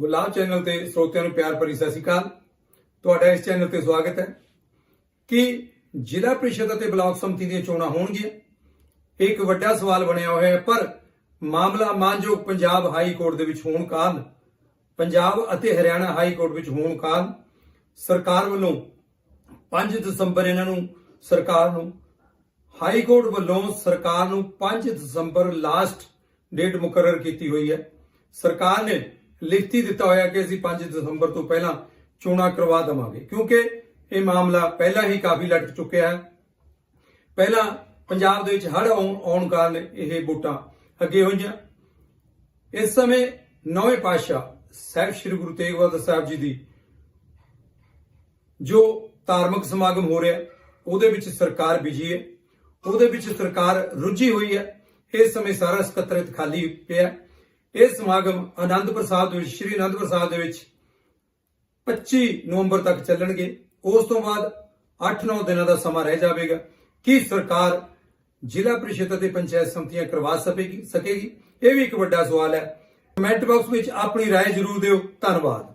ਗੁਲਾਬ channel ਤੇ ਸਰੋਤਿਆਂ ਨੂੰ ਪਿਆਰ ਭਰੀ ਸਤਿ ਸ਼੍ਰੀ ਅਕਾਲ। ਤੁਹਾਡਾ ਇਸ ਚੈਨਲ ਤੇ ਸਵਾਗਤ ਹੈ ਕਿ ਜ਼ਿਲ੍ਹਾ ਪ੍ਰੀਸ਼ਦ ਅਤੇ ਬਲਾਕ ਸਮਿਤੀ ਦੀਆਂ ਚੋਣਾਂ ਹੋਣਗੀਆਂ। ਇਹ ਇੱਕ ਵੱਡਾ ਸਵਾਲ ਬਣਿਆ ਹੋਇਆ ਹੈ, ਪਰ ਮਾਮਲਾ ਮਾਨਯੋਗ ਪੰਜਾਬ ਹਾਈ ਕੋਰਟ ਦੇ ਵਿੱਚ ਹੋਣ ਕਾਰਨ, ਪੰਜਾਬ ਅਤੇ ਹਰਿਆਣਾ ਹਾਈ ਕੋਰਟ ਵਿੱਚ ਹੋਣ ਕਾਰਨ ਸਰਕਾਰ ਵੱਲੋਂ 5 ਦਸੰਬਰ ਇਹਨਾਂ ਨੂੰ ਸਰਕਾਰ ਨੂੰ, ਹਾਈ ਕੋਰਟ ਵੱਲੋਂ ਸਰਕਾਰ ਨੂੰ 5 ਦਸੰਬਰ ਲਾਸਟ ਡੇਟ ਮੁਕਰਰ ਕੀਤੀ ਹੋਈ ਹੈ। ਸਰਕਾਰ ਨੇ ਲਿਖਤੀ ਦਿੱਤਾ ਹੋਇਆ ਕਿ ਅਸੀਂ 5 ਦਸੰਬਰ ਤੋਂ ਪਹਿਲਾਂ ਚੋਣਾਂ ਕਰਵਾ ਦਵਾਂਗੇ। ਕਿਉਂਕਿ ਇਹ ਮਾਮਲਾ ਪਹਿਲਾਂ ਹੀ ਕਾਫੀ ਲਟਕ ਚੁੱਕਿਆ ਹੈ। ਪਹਿਲਾਂ ਪੰਜਾਬ ਦੇ ਵਿੱਚ ਹੜ੍ਹ ਆਉਣ ਕਾਰਨ ਇਹ ਵੋਟਾਂ ਅੱਗੇ ਹੋਈਆਂ। ਇਸ ਸਮੇਂ ਨੌਵੇਂ ਪਾਤਸ਼ਾਹ ਸਾਹਿਬ ਸ੍ਰੀ ਗੁਰੂ ਤੇਗ ਬਹਾਦਰ ਸਾਹਿਬ ਜੀ ਦੀ ਜੋ ਧਾਰਮਿਕ ਸਮਾਗਮ ਹੋ ਰਿਹਾ ਹੈ, ਉਹਦੇ ਵਿੱਚ ਸਰਕਾਰ ਬਿਜ਼ੀ ਹੈ। ਉਹਦੇ ਵਿੱਚ ਸਰਕਾਰ ਰੁੱਝੀ ਹੋਈ ਹੈ। ਇਸ ਸਮੇਂ ਸਾਰਾ ਸਕੱਤਰਤ ਖਾਲੀ ਪਿਆ ਇਹ ਸਮਾਗਮ ਆਨੰਦਪੁਰ ਸਾਹਿਬ ਦੇ ਵਿੱਚ ਸ੍ਰੀ ਆਨੰਦਪੁਰ ਸਾਹਿਬ ਦੇ ਵਿੱਚ 25 ਨਵੰਬਰ ਤੱਕ ਚੱਲਣਗੇ ਉਸ ਤੋਂ ਬਾਅਦ 8-9 ਦਿਨਾਂ ਦਾ ਸਮਾਂ ਰਹਿ ਜਾਵੇਗਾ ਕੀ ਸਰਕਾਰ ਜ਼ਿਲ੍ਹਾ ਪ੍ਰੀਸ਼ਦ ਅਤੇ ਪੰਚਾਇਤ ਸੰਮਤੀਆਂ ਕਰਵਾ ਸਕੇਗੀ ਸਕੇਗੀ ਇਹ ਵੀ ਇੱਕ ਵੱਡਾ ਸਵਾਲ ਹੈ ਕਮੈਂਟ ਬਾਕਸ ਵਿੱਚ ਆਪਣੀ رائے ਜ਼ਰੂਰ ਦਿਓ ਧੰਨਵਾਦ